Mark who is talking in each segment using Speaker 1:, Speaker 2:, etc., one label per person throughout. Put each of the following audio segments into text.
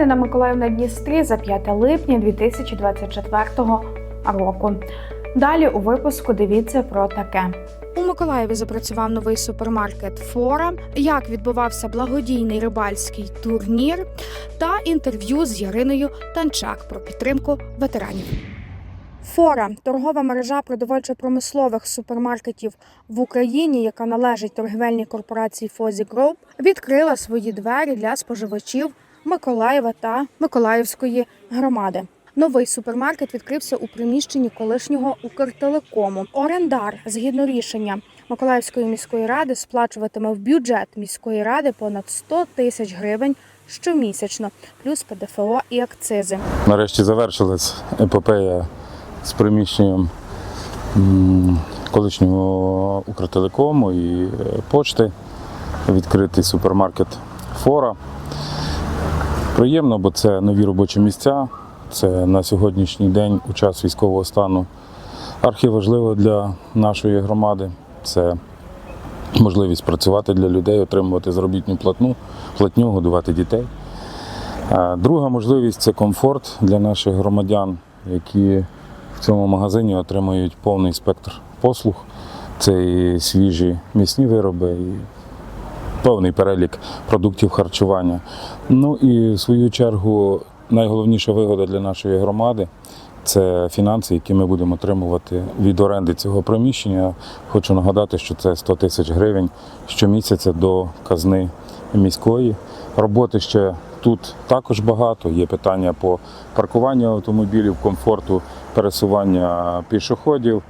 Speaker 1: Новини на Миколаїв на Дністрі за 5 липня 2024 року. Далі у випуску дивіться про таке. У Миколаєві запрацював новий супермаркет Фора. Як відбувався благодійний рибальський турнір та інтерв'ю з Яриною Танчак про підтримку ветеранів. Фора торгова мережа продовольчо-промислових супермаркетів в Україні, яка належить торгівельній корпорації Фозі Group, відкрила свої двері для споживачів Миколаєва та Миколаївської громади. Новий супермаркет відкрився у приміщенні колишнього Укртелекому. Орендар, згідно рішення Миколаївської міської ради, сплачуватиме в бюджет міської ради понад 100 тисяч гривень щомісячно, плюс ПДФО і акцизи.
Speaker 2: Нарешті завершилась епопея з приміщенням колишнього Укртелекому і е, почти. Відкритий супермаркет Фора. Приємно, бо це нові робочі місця. Це на сьогоднішній день у час військового стану архіважливо для нашої громади. Це можливість працювати для людей, отримувати заробітну платну, платню, годувати дітей. Друга можливість це комфорт для наших громадян, які в цьому магазині отримують повний спектр послуг. Це і свіжі м'ясні вироби, і повний перелік продуктів харчування. Ну і в свою чергу найголовніша вигода для нашої громади це фінанси, які ми будемо отримувати від оренди цього приміщення. Хочу нагадати, що це 100 тисяч гривень щомісяця до казни міської. Роботи ще тут також багато. Є питання по паркуванню автомобілів, комфорту пересування пішоходів.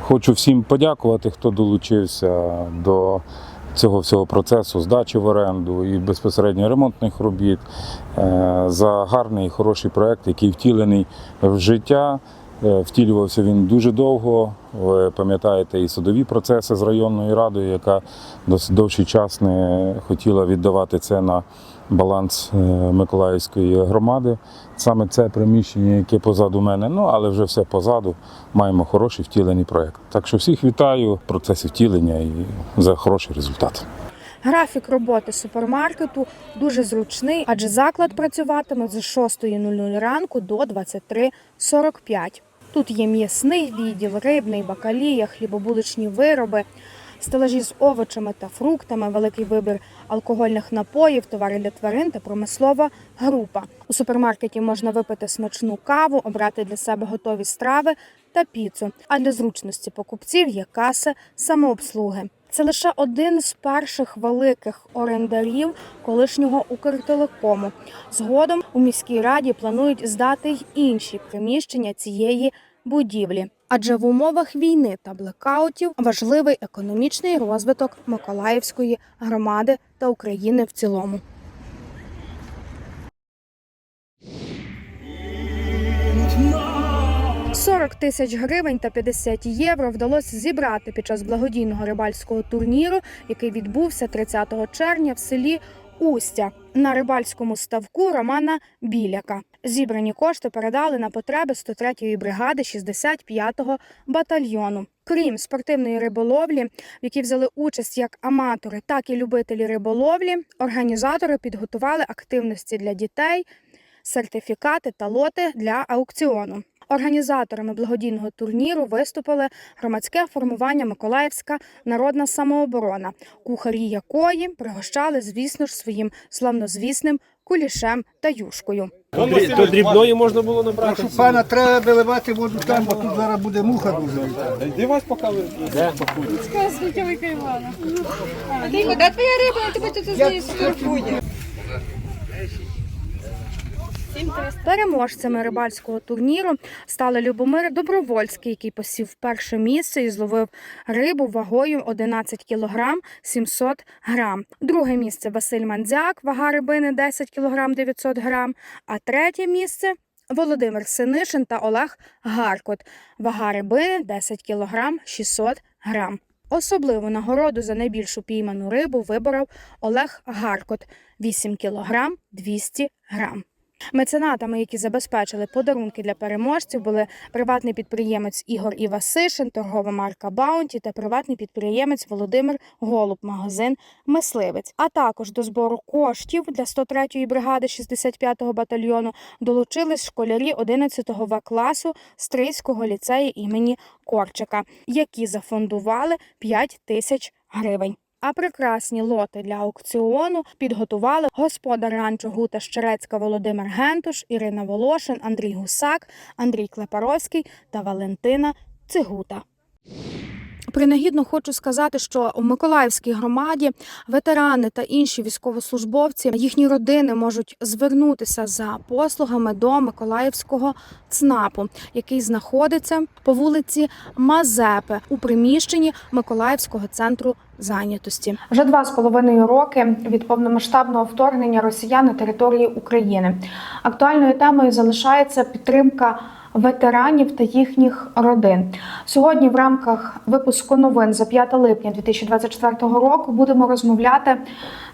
Speaker 2: Хочу всім подякувати, хто долучився до цього всього процесу здачі в оренду і безпосередньо ремонтних робіт е, за гарний і хороший проект, який втілений в життя. Е, Втілювався він дуже довго. Ви пам'ятаєте і судові процеси з районною радою, яка досить довший час не хотіла віддавати це на баланс е, Миколаївської громади. Саме це приміщення, яке позаду мене. Ну але вже все позаду. Маємо хороший втілений проект. Так що всіх вітаю в процесі втілення і за хороший результат.
Speaker 1: Графік роботи супермаркету дуже зручний, адже заклад працюватиме з 6.00 ранку до 23.45. Тут є м'ясний відділ, рибний, бакалія, хлібобуличні вироби, стелажі з овочами та фруктами, великий вибір алкогольних напоїв, товари для тварин та промислова група. У супермаркеті можна випити смачну каву, обрати для себе готові страви та піцу. А для зручності покупців є каси самообслуги. Це лише один з перших великих орендарів колишнього Укртелекому. Згодом у міській раді планують здати й інші приміщення цієї будівлі. Адже в умовах війни та блекаутів важливий економічний розвиток Миколаївської громади та України в цілому. – 40 тисяч гривень та 50 євро вдалося зібрати під час благодійного рибальського турніру, який відбувся 30 червня в селі Устя на рибальському ставку Романа Біляка. Зібрані кошти передали на потреби 103-ї бригади 65-го батальйону. Крім спортивної риболовлі, в якій взяли участь як аматори, так і любителі риболовлі, організатори підготували активності для дітей, сертифікати та лоти для аукціону. Організаторами благодійного турніру виступили громадське формування Миколаївська народна самооборона, кухарі якої пригощали, звісно ж, своїм славнозвісним кулішем та юшкою.
Speaker 3: То дрібної можна було набрати.
Speaker 4: Прошу пана, треба виливати воду там, бо тут зараз буде муха дуже.
Speaker 3: Де вас поки ви? Де?
Speaker 5: Тихо, де твоя риба? Я тебе тут знаю сфотографує.
Speaker 1: Переможцями рибальського турніру стали Любомир Добровольський, який посів перше місце і зловив рибу вагою 11 кг 700 грам. Друге місце Василь Мандзяк, вага рибини 10 кг 900 грам. А третє місце Володимир Синишин та Олег Гаркот, вага рибини 10 кг 600 грам. Особливу нагороду за найбільшу пійману рибу виборов Олег Гаркот 8 кг 200 грам. Меценатами, які забезпечили подарунки для переможців, були приватний підприємець Ігор Івасишин, торгова марка Баунті та приватний підприємець Володимир Голуб, магазин Мисливець. А також до збору коштів для 103-ї бригади 65-го батальйону долучились школярі 11-го В класу Стрийського ліцею імені Корчика, які зафондували 5 тисяч гривень. А прекрасні лоти для аукціону підготували господар ранчо Гута Щерецька Володимир Гентуш, Ірина Волошин, Андрій Гусак, Андрій Клепаровський та Валентина Цигута. Принагідно хочу сказати, що у Миколаївській громаді ветерани та інші військовослужбовці, їхні родини можуть звернутися за послугами до Миколаївського ЦНАПу, який знаходиться по вулиці Мазепи у приміщенні Миколаївського центру зайнятості. Вже два з половиною роки від повномасштабного вторгнення росіян на території України. Актуальною темою залишається підтримка ветеранів та їхніх родин. Сьогодні, в рамках випуску новин за 5 липня 2024 року, будемо розмовляти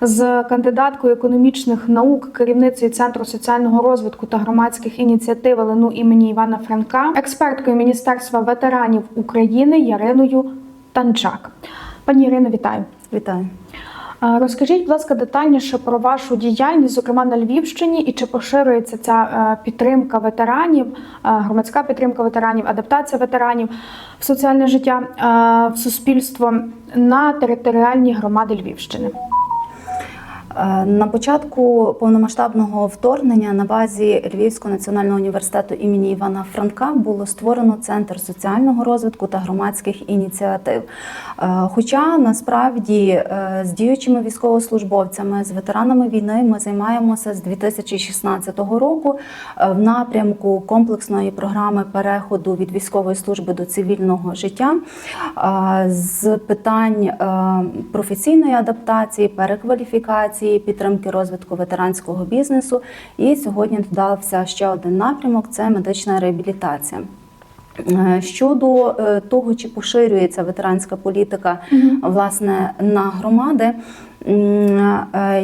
Speaker 1: з кандидаткою економічних наук, керівницею центру соціального розвитку та громадських ініціатив ЛНУ імені Івана Франка, експерткою Міністерства ветеранів України Яриною Танчак. Пані Ірино, вітаю.
Speaker 6: Вітаю.
Speaker 1: Розкажіть, будь ласка, детальніше про вашу діяльність, зокрема на Львівщині, і чи поширюється ця е, підтримка ветеранів, е, громадська підтримка ветеранів, адаптація ветеранів в соціальне життя е, в суспільство на територіальні громади Львівщини?
Speaker 6: Е, На початку повномасштабного вторгнення на базі Львівського національного університету імені Івана Франка було створено центр соціального розвитку та громадських ініціатив. Е, Хоча насправді е, з діючими військовослужбовцями, з ветеранами війни ми займаємося з 2016 року в напрямку комплексної програми переходу від військової служби до цивільного життя з питань професійної адаптації, перекваліфікації, підтримки розвитку ветеранського бізнесу. І сьогодні додався ще один напрямок це медична реабілітація. Е, Щодо е, того, чи поширюється ветеранська політика власне на громади,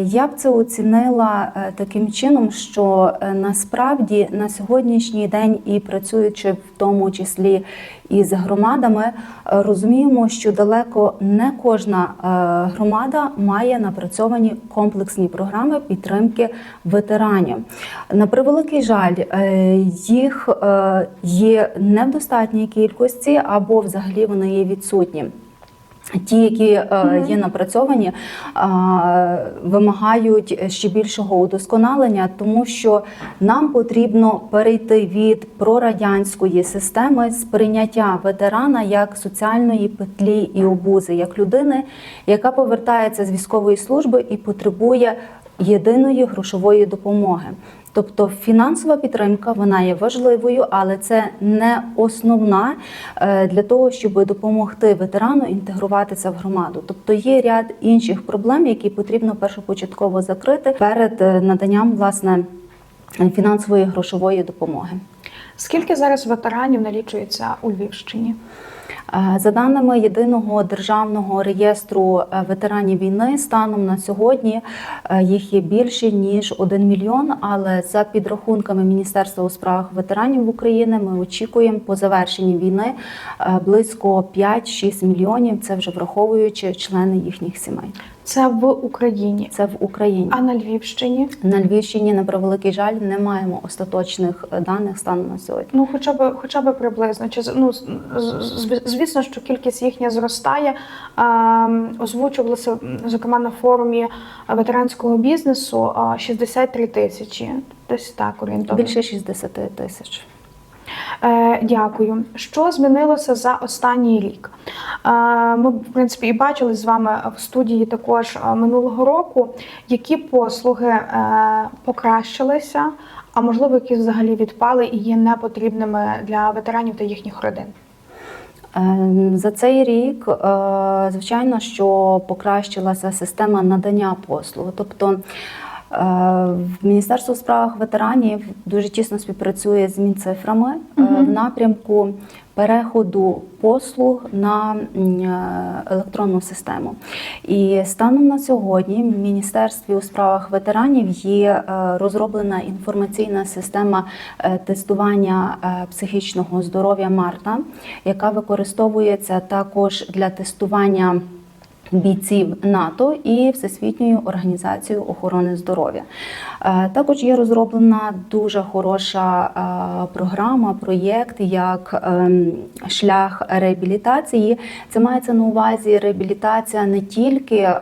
Speaker 6: я б це оцінила е, таким чином, що е, насправді на сьогоднішній день і працюючи в тому числі і з громадами, е, розуміємо, що далеко не кожна е, громада має напрацьовані комплексні програми підтримки ветеранів. На превеликий жаль, е, їх е, є не в достатній кількості або взагалі вони є відсутні. Ті, які е, є напрацьовані, е, вимагають ще більшого удосконалення, тому що нам потрібно перейти від прорадянської системи сприйняття ветерана як соціальної петлі і обузи, як людини, яка повертається з військової служби і потребує єдиної грошової допомоги. Тобто фінансова підтримка вона є важливою, але це не основна е, для того, щоб допомогти ветерану інтегруватися в громаду. Тобто є ряд інших проблем, які потрібно першопочатково закрити перед е, наданням власне фінансової грошової допомоги.
Speaker 1: Скільки зараз ветеранів налічується у Львівщині?
Speaker 6: Е, За даними єдиного державного реєстру е, ветеранів війни, станом на сьогодні е, їх є більше ніж 1 мільйон. Але за підрахунками Міністерства у справах ветеранів України, ми очікуємо по завершенні війни близько 5-6 мільйонів. Це вже враховуючи члени їхніх сімей.
Speaker 1: Це в Україні.
Speaker 6: Це в Україні.
Speaker 1: А на Львівщині?
Speaker 6: На Львівщині, на превеликий жаль, не маємо остаточних е, даних станом на сьогодні.
Speaker 1: Ну, хоча б хоча б приблизно. Чи ну звісно, що кількість їхня зростає. Ем, Озвучувалося зокрема на форумі ветеранського бізнесу а, 63 тисячі. Десь так орієнтовно.
Speaker 6: Більше 60 тисяч.
Speaker 1: Е, Дякую. Що змінилося за останній рік? Е, Ми, в принципі, і бачили з вами в студії також е, минулого року, які послуги покращилися, а можливо, які взагалі відпали і є непотрібними для ветеранів та їхніх родин.
Speaker 6: За цей рік, звичайно, що покращилася система надання послуг. Тобто В Міністерство у справах ветеранів дуже тісно співпрацює з Мінцифрами е, в напрямку переходу послуг на е, електронну систему. І станом на сьогодні в Міністерстві у справах ветеранів є е, розроблена інформаційна система е, тестування е, психічного здоров'я Марта, яка використовується також для тестування бійців НАТО і Всесвітньою організацією охорони здоров'я. Е, Також є розроблена дуже хороша е, програма, проєкт як ем, шлях реабілітації. Це мається на увазі реабілітація не тільки е,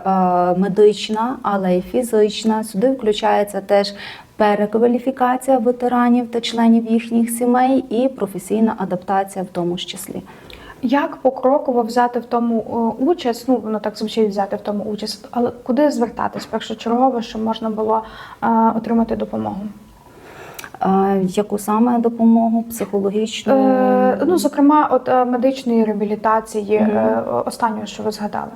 Speaker 6: медична, але й фізична. Сюди включається теж. Перекваліфікація ветеранів та членів їхніх сімей і професійна адаптація в тому ж числі.
Speaker 1: Як покроково взяти в тому е, участь? Ну воно так звучить взяти в тому участь, але куди звертатись першочергово, щоб можна було е, отримати допомогу?
Speaker 6: Яку саме допомогу психологічну?
Speaker 1: Е, ну, зокрема, от е, медичної реабілітації,
Speaker 6: mm
Speaker 1: -hmm. останнього, що ви згадали.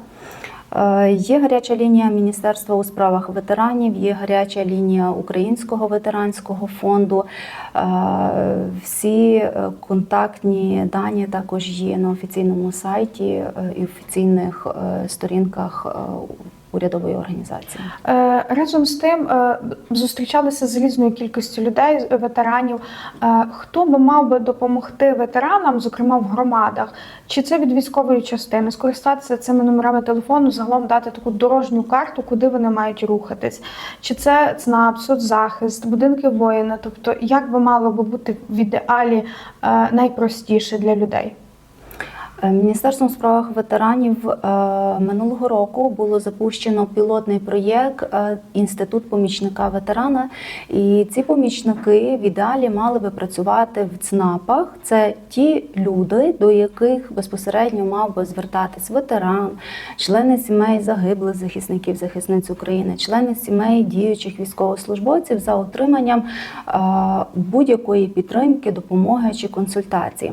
Speaker 6: Е, Є гаряча лінія Міністерства у справах ветеранів, є гаряча лінія Українського ветеранського фонду. Е, Всі е, контактні дані також є на офіційному сайті і офіційних сторінках урядової організації.
Speaker 1: Е, Разом з тим е, зустрічалися з різною кількістю людей, ветеранів. Е, Хто би мав би допомогти ветеранам, зокрема в громадах? Чи це від військової частини? Скористатися цими номерами телефону, загалом дати таку дорожню карту, куди вони мають рухатись? Чи це ЦНАП, соцзахист, будинки воїна? Тобто, як би мало би бути в ідеалі найпростіше для людей?
Speaker 6: Е, Міністерством справах ветеранів е, минулого року було запущено пілотний проєкт е, Інститут помічника ветерана. І ці помічники в ідеалі мали би працювати в ЦНАПах. Це ті люди, до яких безпосередньо мав би звертатись ветеран, члени сімей загиблих захисників захисниць України, члени сімей діючих військовослужбовців за отриманням будь-якої підтримки, допомоги чи консультації.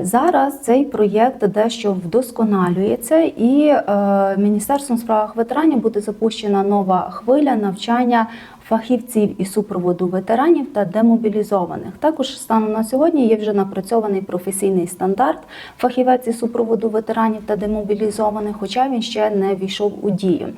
Speaker 6: Зараз цей проєкт дещо вдосконалюється, і е, Міністерством справах ветеранів буде запущена нова хвиля навчання фахівців і супроводу ветеранів та демобілізованих. Також станом на сьогодні є вже напрацьований професійний стандарт фахівець і супроводу ветеранів та демобілізованих, хоча він ще не війшов у дію.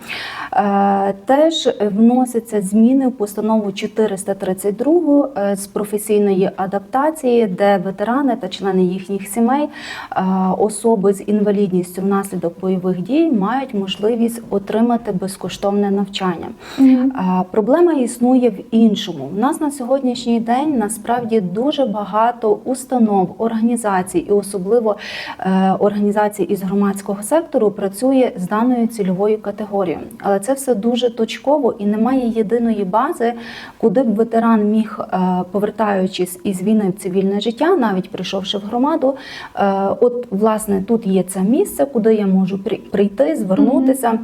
Speaker 6: Е, Теж вносяться зміни в постанову 432 е, з професійної адаптації, де ветерани та члени їхніх сімей, е, особи з інвалідністю внаслідок бойових дій мають можливість отримати безкоштовне навчання. Е, Проблема існує в іншому. У нас на сьогоднішній день насправді дуже багато установ, організацій, і особливо е, організацій із громадського сектору працює з даною цільовою категорією. Але це все дуже точково і немає єдиної бази, куди б ветеран міг, е, повертаючись із війни в цивільне життя, навіть прийшовши в громаду. е, От, власне, тут є це місце, куди я можу прийти, звернутися.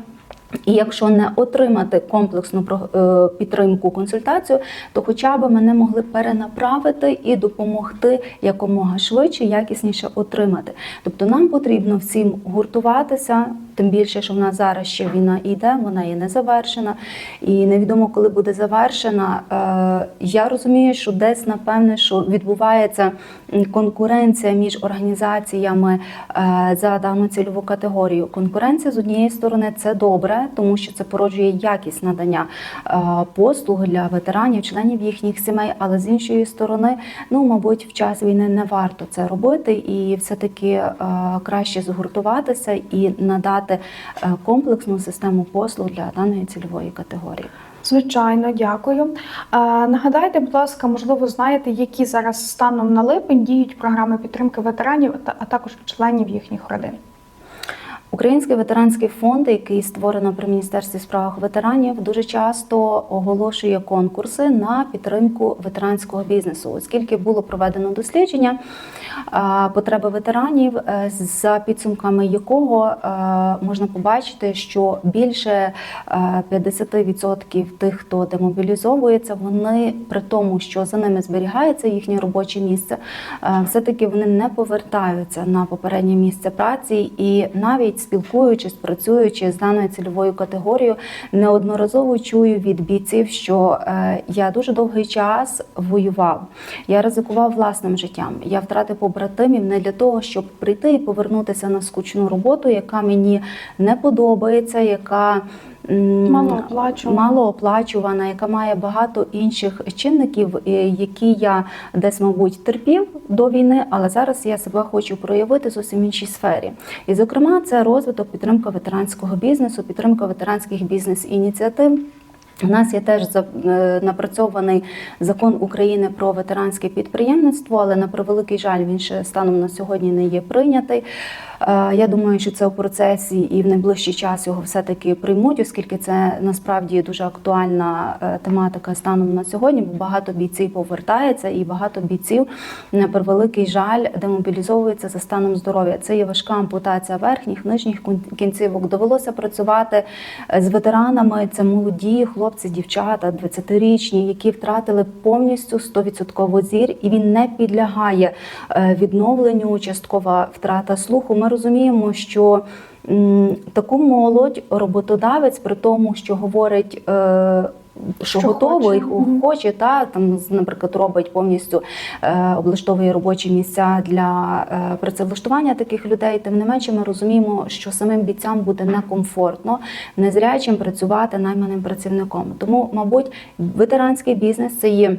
Speaker 6: І якщо не отримати комплексну е, підтримку, консультацію, то хоча б мене могли перенаправити і допомогти якомога швидше, якісніше отримати. Тобто нам потрібно всім гуртуватися, тим більше, що в нас зараз ще війна йде, вона є не завершена, і невідомо, коли буде завершена. Е, Я розумію, що десь напевне, що відбувається конкуренція між організаціями е, за дану цільову категорію. Конкуренція з однієї сторони це добре, тому що це породжує якість надання е, послуг для ветеранів, членів їхніх сімей. Але з іншої сторони, ну мабуть, в час війни не варто це робити, і все-таки е, краще згуртуватися і надати е, комплексну систему послуг для даної цільової категорії.
Speaker 1: Звичайно, дякую. Нагадайте, будь ласка, можливо, знаєте, які зараз станом на липень діють програми підтримки ветеранів, та- а також членів їхніх родин.
Speaker 6: Український ветеранський фонд, який створено при міністерстві справах ветеранів, дуже часто оголошує конкурси на підтримку ветеранського бізнесу, оскільки було проведено дослідження потреби ветеранів, е, за підсумками якого е, можна побачити, що більше е, 50% тих, хто демобілізовується, вони при тому, що за ними зберігається їхнє робоче місце, е, все-таки вони не повертаються на попереднє місце праці, і навіть спілкуючись, працюючи з даною цільовою категорією, неодноразово чую від бійців, що е, я дуже довгий час воював. Я ризикував власним життям. Я втратив побратимів не для того, щоб прийти і повернутися на скучну роботу, яка мені не подобається, яка
Speaker 1: Малооплачувана.
Speaker 6: малооплачувана, яка має багато інших чинників, е, які я десь, мабуть, терпів до війни, але зараз я себе хочу проявити зовсім іншій сфері. І, зокрема, це розвиток, підтримка ветеранського бізнесу, підтримка ветеранських бізнес-ініціатив. У нас є теж е, напрацьований закон України про ветеранське підприємництво, але на превеликий жаль, він ще станом на сьогодні не є прийнятий. Е, Я думаю, що це у процесі і в найближчий час його все-таки приймуть, оскільки це насправді дуже актуальна е, тематика станом на сьогодні, бо багато бійців повертається і багато бійців на превеликий жаль демобілізовуються за станом здоров'я. Це є важка ампутація верхніх, нижніх кінцівок. Довелося працювати е, з ветеранами. Це молоді хлопці, дівчата, 20-річні, які втратили повністю 100% зір, і він не підлягає відновленню. Часткова втрата слуху. Ми розуміємо, що таку молодь роботодавець, при тому, що говорить. е, що,
Speaker 1: Що
Speaker 6: готовий,
Speaker 1: хоче.
Speaker 6: Хоче, та там, наприклад, робить повністю е, облаштовує робочі місця для е, працевлаштування таких людей. Тим не менше, ми розуміємо, що самим бійцям буде некомфортно незрячим працювати найманим працівником. Тому, мабуть, ветеранський бізнес це є.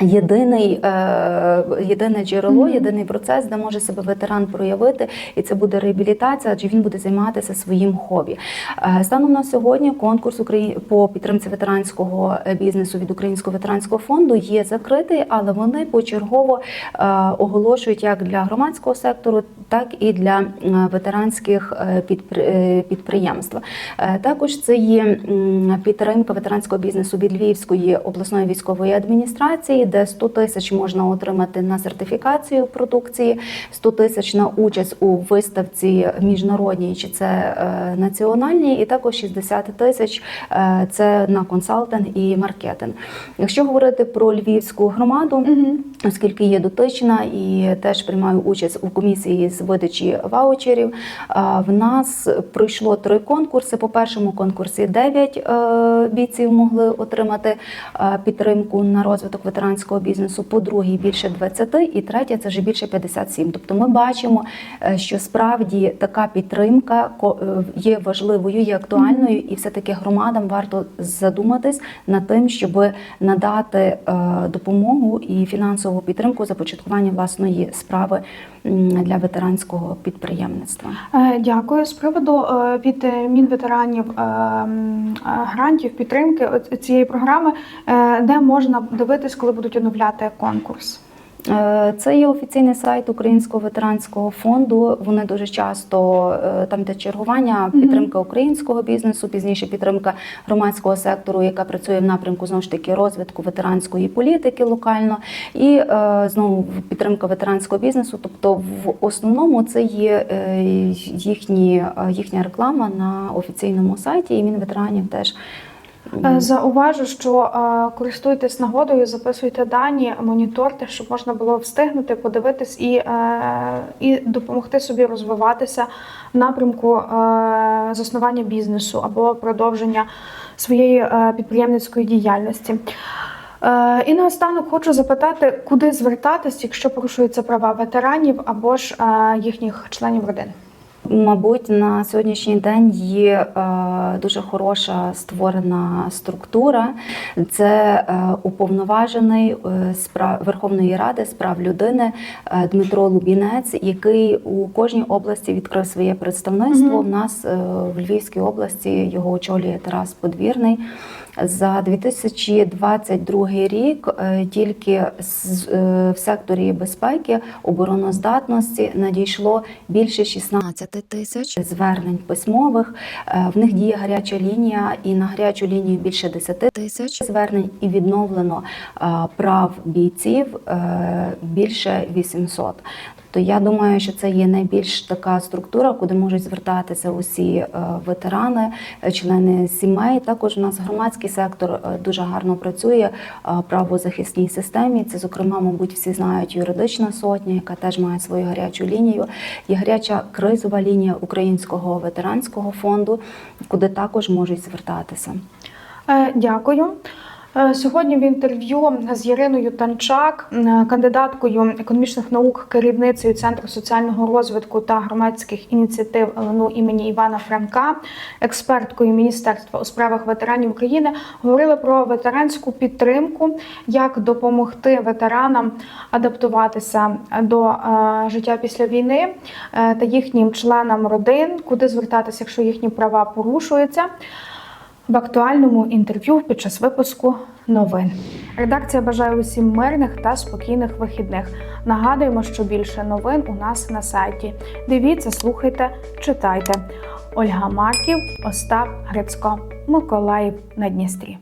Speaker 6: Єдиний, е, єдине джерело, єдиний процес, де може себе ветеран проявити, і це буде реабілітація, адже він буде займатися своїм хобі. Е, станом на сьогодні конкурс по підтримці ветеранського е, бізнесу від Українського ветеранського фонду є закритий, але вони почергово оголошують як для громадського сектору, так і для е, ветеранських е, е, підприємств. Також це є підтримка ветеранського бізнесу від Львівської обласної військової адміністрації, де 100 тисяч можна отримати на сертифікацію продукції, 100 тисяч на участь у виставці міжнародній чи це національній, і також 60 тисяч це на консалтинг і маркетинг. Якщо говорити про львівську громаду, оскільки є дотична і теж приймаю участь у комісії з видачі ваучерів. В нас пройшло три конкурси. По першому конкурсі 9 бійців могли отримати е, підтримку на розвиток ветеранського бізнесу. По другій більше 20, і третя це вже більше 57. Тобто ми бачимо, е, що справді така підтримка е, є важливою, є актуальною, і все таки громадам варто задуматись над тим, щоб надати е, допомогу і фінансову підтримку започаткування власної справи для ветеранського підприємництва.
Speaker 1: Е, Дякую. З приводу е, від е, Мінветеранів грантів підтримки цієї програми, де можна дивитись, коли будуть оновляти конкурс.
Speaker 6: Е, Це є офіційний сайт Українського ветеранського фонду. Вони дуже часто е, там де чергування, підтримка українського бізнесу, пізніше підтримка громадського сектору, яка працює в напрямку знову ж таки розвитку ветеранської політики локально, і е, знову підтримка ветеранського бізнесу. Тобто, в основному це є їхні, їхня реклама на офіційному сайті, і Мінветеранів теж.
Speaker 1: Е, Зауважу, що е, користуйтесь нагодою, записуйте дані, моніторте, щоб можна було встигнути, подивитись і, е, і допомогти собі розвиватися в напрямку заснування бізнесу або продовження своєї підприємницької діяльності. І наостанок хочу запитати, куди звертатись, якщо порушуються права ветеранів або ж їхніх членів родин.
Speaker 6: Мабуть, на сьогоднішній день є е, дуже хороша створена структура. Це е, уповноважений е, Верховної Ради з прав людини Дмитро Лубінець, який у кожній області відкрив своє представництво. В нас в Львівській області його очолює Тарас Подвірний. За 2022 рік е, тільки е, в секторі безпеки обороноздатності надійшло більше 16 тисяч звернень письмових. Е, В них діє гаряча лінія, і на гарячу лінію більше 10 тисяч звернень і відновлено прав бійців більше 800. То я думаю, що це є найбільш така структура, куди можуть звертатися усі е, ветерани, е, члени сімей. Також у нас громадський сектор е, дуже гарно працює в правозахисній системі. Це, зокрема, мабуть, всі знають юридична сотня, яка теж має свою гарячу лінію. Є гаряча кризова лінія Українського ветеранського фонду, куди також можуть звертатися.
Speaker 1: Дякую. Е, Сьогодні в інтерв'ю з Іриною Танчак, е, кандидаткою економічних наук, керівницею Центру соціального розвитку та громадських ініціатив ЛНУ імені Івана Франка, експерткою Міністерства у справах ветеранів України, говорили про ветеранську підтримку, як допомогти ветеранам адаптуватися до е, життя після війни та їхнім членам родин, куди звертатися, якщо їхні права порушуються в актуальному інтерв'ю під час випуску новин. Редакція бажає усім мирних та спокійних вихідних. Нагадуємо, що більше новин у нас на сайті. Дивіться, слухайте, читайте. Ольга Марків, Остап Грицько, Миколаїв на Дністрі.